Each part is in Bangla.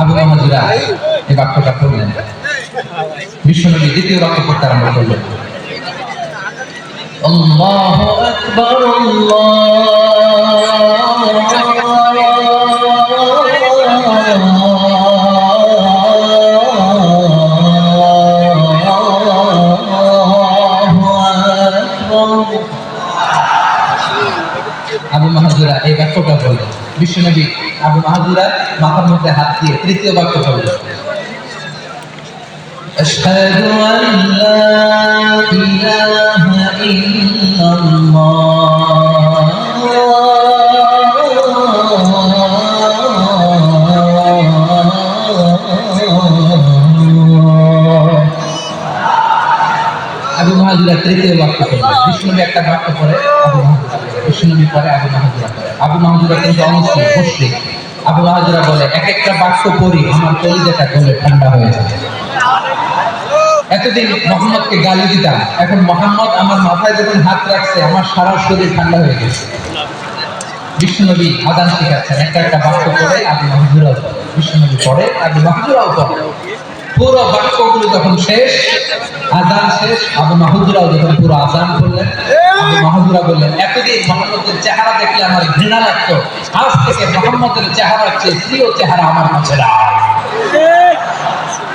আবুল হাজিরা এই বাক্যটা পড়লেন বিশ্বনবী দ্বিতীয় রক্ত পড়তে আরম্ভ করলেন আল্লাহ আকবার। আল্লাহ আবু মাহাজুরা এই বাক্যটা বললেন বিশ্বনবী আবু মাহাজুরা মাথার মধ্যে হাত দিয়ে তৃতীয় বাক্য বললেন أشهد أن لا إله إلا বিষ্ণুনবী পরে আবু মাহাজুরা করে আবু মাহাজুরা কিন্তু অমুসলিম মুসলিম আবু মাহাজুরা বলে এক একটা বাক্য পড়ি, আমার কলিজাটা গলে ঠান্ডা হয়ে যায় এতদিন মোহাম্মদকে গালি দিতাম, এখন মোহাম্মদ আমার মাথায় যখন হাত রাখছে, আমার সারা শরীর ঠান্ডা হয়ে গেছে। বিষ্ণুনবী আদান শিখাচ্ছেন একটা একটা বাক্য পড়ে আবু মাহাজুরাও পড়ে, বিষ্ণুনবী পড়ে, আবু মাহাজুরাও পড়ে। পুরো বাক্যগুলো যখন শেষ আজান শেষ, আবু মাহুদুরাও যখন পুরো আজান করলেন। মাহুদুরা বললেন, এতদিন মোহাম্মদের চেহারা দেখলে আমার ঘৃণা লাগতো। আজ থেকে মোহাম্মদের চেহারার চেয়ে প্রিয় চেহারা আমার কাছে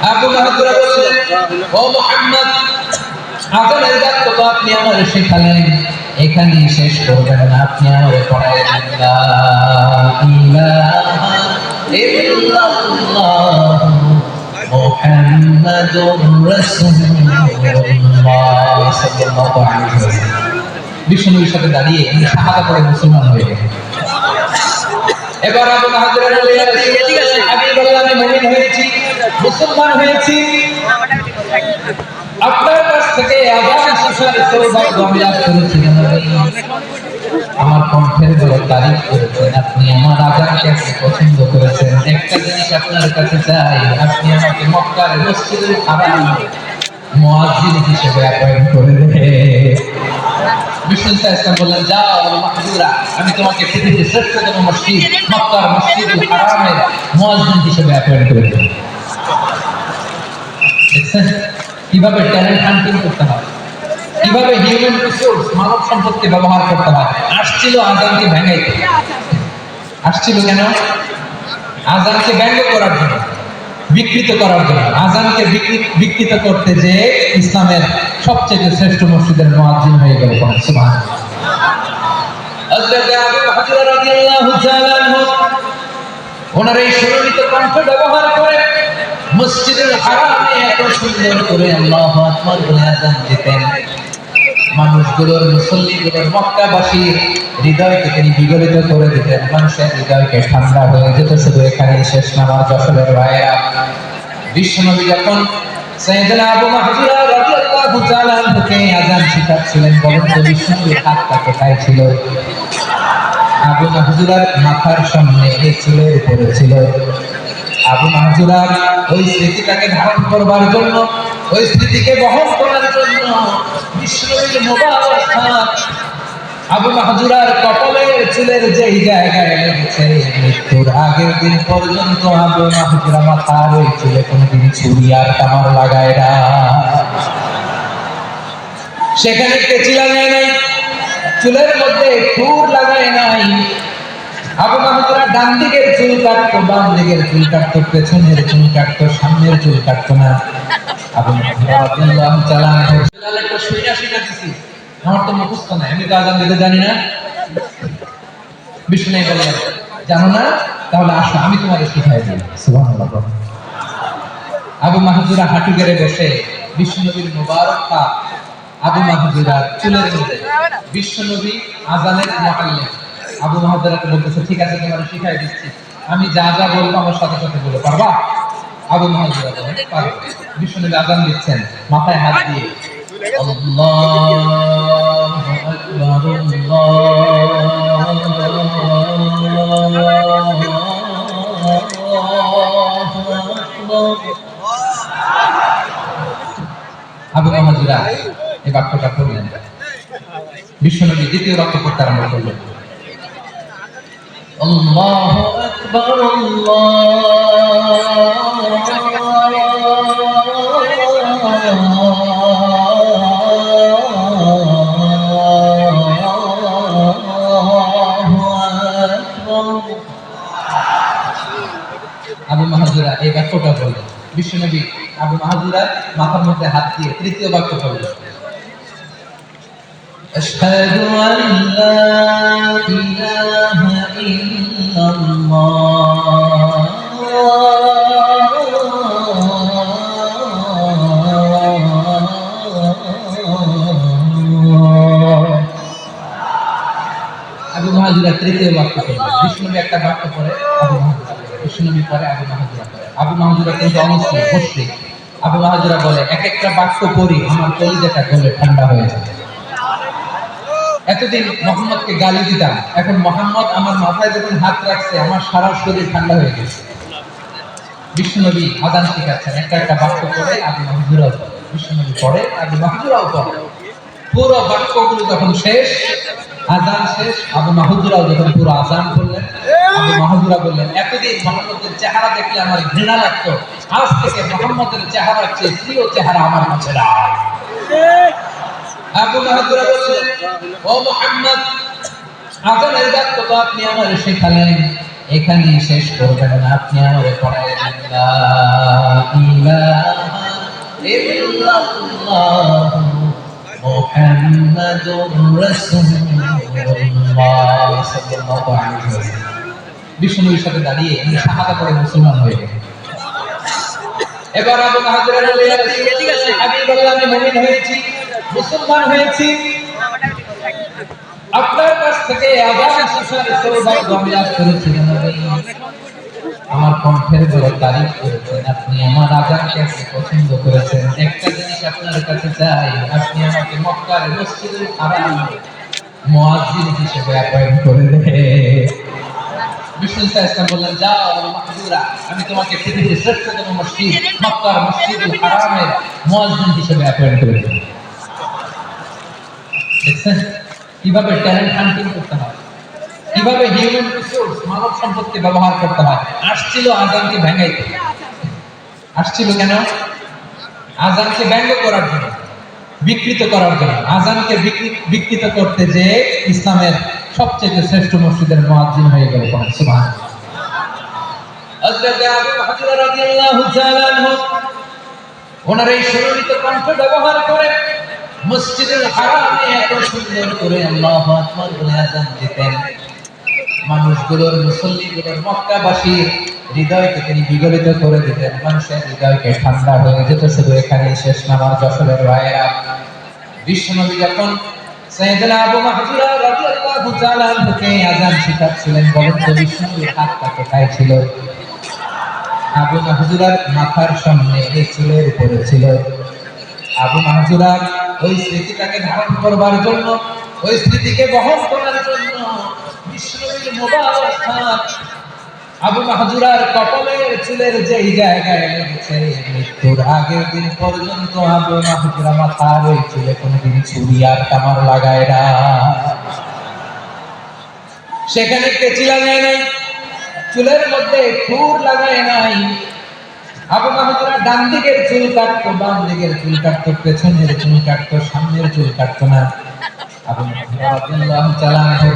আবু মাহুদুরা বললেন, ও মোহাম্মদ আজানের বাক্য তো আপনি আমার শেখালেন। এখানে শেষ করবেন আপনি আমার পড়াইলেন মুহাম্মাদুর রাসূলুল্লাহ সাল্লাল্লাহু আলাইহি ওয়াসাল্লাম বিষ্ণুর সাথে দাঁড়িয়ে উনি শাহাদা করে মুসলমান হয়ে গেলেন। এবার আবু মাহাজুরা বললেন ঠিক আছে? আমি মুমিন হয়েছি, মুসলমান হয়েছি। আপনার কাছ থেকে আজান আমি আমার কণ্ঠের বড় তারিফ করেছেন, আপনি আমার আজানকে পছন্দ করেছেন। একটা জিনিস আপনার কাছে চাই, আপনি আমাকে মক্কার মসজিদুল হারাম মুয়াজ্জিন হিসেবে অ্যাপয়েন্ট করে দেন বললেন, যাও আমি তোমাকে শ্রেষ্ঠতম মসজিদ, মক্কার মসজিদুল হারামের হিসেবে অ্যাপয়েন্ট করে কীভাবে ট্যালেন্ট হান্টিং করতে হয়? কীভাবে হিউম্যান রিসোর্স মানব সম্পদকে ব্যবহার করতে হয়? আসছিল আজানকে ভেঙাইতে আসছিল কেন? আজানকে ব্যঙ্গ করার জন্য। বিকৃত করার জন্য। আজানকে বিকৃত করতে যে ইসলামের সবচেয়ে শ্রেষ্ঠ মসজিদের মহাজিন হয়ে গেল আনহু, ওনার এই সুরলিত কণ্ঠ ব্যবহার করে মসজিদের হারামে এত সুন্দর করে আল্লাহ আকবার বলে আজান দিতেন। মানুষগুলোর, মুসল্লিগুলোর, মক্কাবাসীর হৃদয়কে তিনি বিগলিত করে দিতেন। মানুষের হৃদয়কে ঠান্ডা হয়ে যেত শুধু এখানে শেষ নামাজ আসলের ভাইয়েরা। বিশ্বনবী যখন মাথার সামনে ওই ধারণ করবার জন্য ওই স্মৃতিকে বহন করার জন্য বিষ্ণুবীর মোবারক আবু কপালের চুলের জায়গায় লাগায় সেখানে নাই চুলের মধ্যে খুর লাগায় নাই। আবু ডান দিকের চুল কাটতো, বাম দিকের চুল কাটতো, পেছনের চুল কাটতো, সামনের চুল কাটতো না। আবু মাহমুদরা রাদিয়াল্লাহু তাআলা আনহু একটা শুইনা শুইনা দিছি। আমার তো মুখস্থ নাই আমি তো আজান দিতে জানি না। বিষ্ণু বলে। জানো না? তাহলে আসো আমি তোমাদের শিখাই দিই। সুবহানাল্লাহ। আবু মাহজুরা হাঁটু গেড়ে বসে মুবারক পা আবু চুলের মধ্যে। বিশ্বনবী আজানের মহাল্লে। আবু মাহজুরাকে বলতেছে ঠিক আছে তোমার শিখাই দিচ্ছি। আমি যা যা বলব আমার সাথে সাথে বলে পারবা? আবু মাহজুরা বলেন পারবো বিশ্বনবী আজান দিচ্ছেন মাথায় হাত দিয়ে আল্লাহু আকবার আল্লাহু আকবার আবু মাহাজুরা এই বাক্যটা পড়লেন বিশ্বনবী দ্বিতীয় বাক্য পড়তে আরম্ভ করলেন الله أكبر الله আবু মাহাজুরা এই বাক্যটা বললেন বিশ্বনবী আবু মাহাজুরা মাথার মধ্যে হাত দিয়ে তৃতীয় বাক্য বললেন أشهد أن لا إله إلا الله আবু মাহাজুরা তৃতীয় বাক্য করলেন বিষ্ণুনবী একটা বাক্য পরে আবু মাহাজুরা আবু মাহাজুরা কিন্তু অমুসলিম মুসলিম আবু মাহাজুরা বলে এক একটা বাক্য পড়ি, আমার কলিজাটা গলে ঠান্ডা হয়ে যায় এতদিন মোহাম্মদকে গালি দিতাম, এখন মোহাম্মদ আমার মাথায় যখন হাত রাখছে, আমার সারা শরীর ঠান্ডা হয়ে গেছে। বিষ্ণুনবী আদান শিখাচ্ছেন একটা একটা বাক্য পড়ে আবু মাহাজুরাও পড়ে, বিষ্ণুনবী পড়ে, আবু মাহাজুরাও পড়ে। পুরো বাক্যগুলো যখন শেষ আজান শেষ, আবু মাহুদুরাও যখন পুরো আজান করলেন। বললেন, এতদিন মোহাম্মদের চেহারা দেখলে আমার ঘৃণা লাগতো। আজ থেকে মোহাম্মদের চেহারার চেয়ে প্রিয় চেহারা আমার কাছে আবু মাহুদুরা বললেন, ও মোহাম্মদ তো আপনি আমার শেখালেন। এখানে শেষ করবেন না, আপনি আমার রাসূলুল্লাহ সাল্লাল্লাহু আলাইহি ওয়াসাল্লাম বিষ্ণুর সাথে দাঁড়িয়ে উনি শাহাদা করে মুসলমান হয়ে গেলেন এবার আবু মাহাজুরা বললেন ইয়া রাসূলুল্লাহ হাবিবাল্লাহ আমি মুমিন হয়েছি, মুসলমান হয়েছি। আপনার কাছ থেকে আযান শিখার সৌভাগ্য আমি লাভ করেছি আমার কণ্ঠের বড় তারিফ করেছেন, আপনি আমার আজানকে পছন্দ করেছেন। একটা জিনিস আপনার কাছে চাই, আপনি আমাকে মক্কার মসজিদুল হারাম মুয়াজ্জিন হিসেবে অ্যাপয়েন্ট করে দেন ইসলাম বললেন, যাও মাহজুরা আমি তোমাকে পৃথিবীর শ্রেষ্ঠতম মসজিদ, মক্কার মসজিদুল হারামের মুয়াজ্জিন হিসেবে অ্যাপয়েন্ট করে দেখছেন? কীভাবে ট্যালেন্ট হান্টিং করতে হয়? কীভাবে হিউম্যান রিসোর্স, মানব সম্পদকে ব্যবহার করতে হয়? আসছিল আজানকে ভেঙাইতে আসছিল কেন? আজানকে ব্যঙ্গ করার জন্য, বিকৃত করার জন্য। আজানকে বিকৃ- বিকৃত করতে যে ইসলামের সবচেয়ে শ্রেষ্ঠ মসজিদের মুয়াজ্জিন হয়ে গেল সুবহান। রাদিয়াল্লাহু তাআলা ওনার এই কণ্ঠ ব্যবহার করে হারামে এত সুন্দর করে আকবার বলে দিতেন। মানুষগুলোর, মুসল্লিগুলোর মক্কাবাসীর হৃদয়কে তিনি বিগলিত করে দিতেন। মানুষের হৃদয়কে ঠান্ডা হয়ে যেত, শুধু এখানে শেষ নামার যশোরের রায়েরা। বিশ্বনবী যখন সাইয়েদনা আবু মাহজুরা রাদিয়াল্লাহু আযান শিখাচ্ছিলেন, বলেন আবু মাহজুরার মাথার সামনে এই চুলের উপরে ছিল। আবু মাহজুরার ওই স্মৃতিটাকে ধারণ করবার জন্য, ওই স্মৃতিকে বহন করার জন্য আবু মাহজুরার কপালের চুলের যেই জায়গায় লেগেছে, মৃত্যুর আগের দিন পর্যন্ত আবু মাহজুরা মাথার ওই চুলে কোনোদিন ছুরি আর কামার লাগায় না সেখানে কেচি লাগায় নাই? চুলের মধ্যে খুর লাগায় নাই। আবু ডান দিকের চুল কাটতো, বাম দিকের চুল কাটতো, পেছনের চুল কাটতো, সামনের চুল কাটতো না। আবু আনহু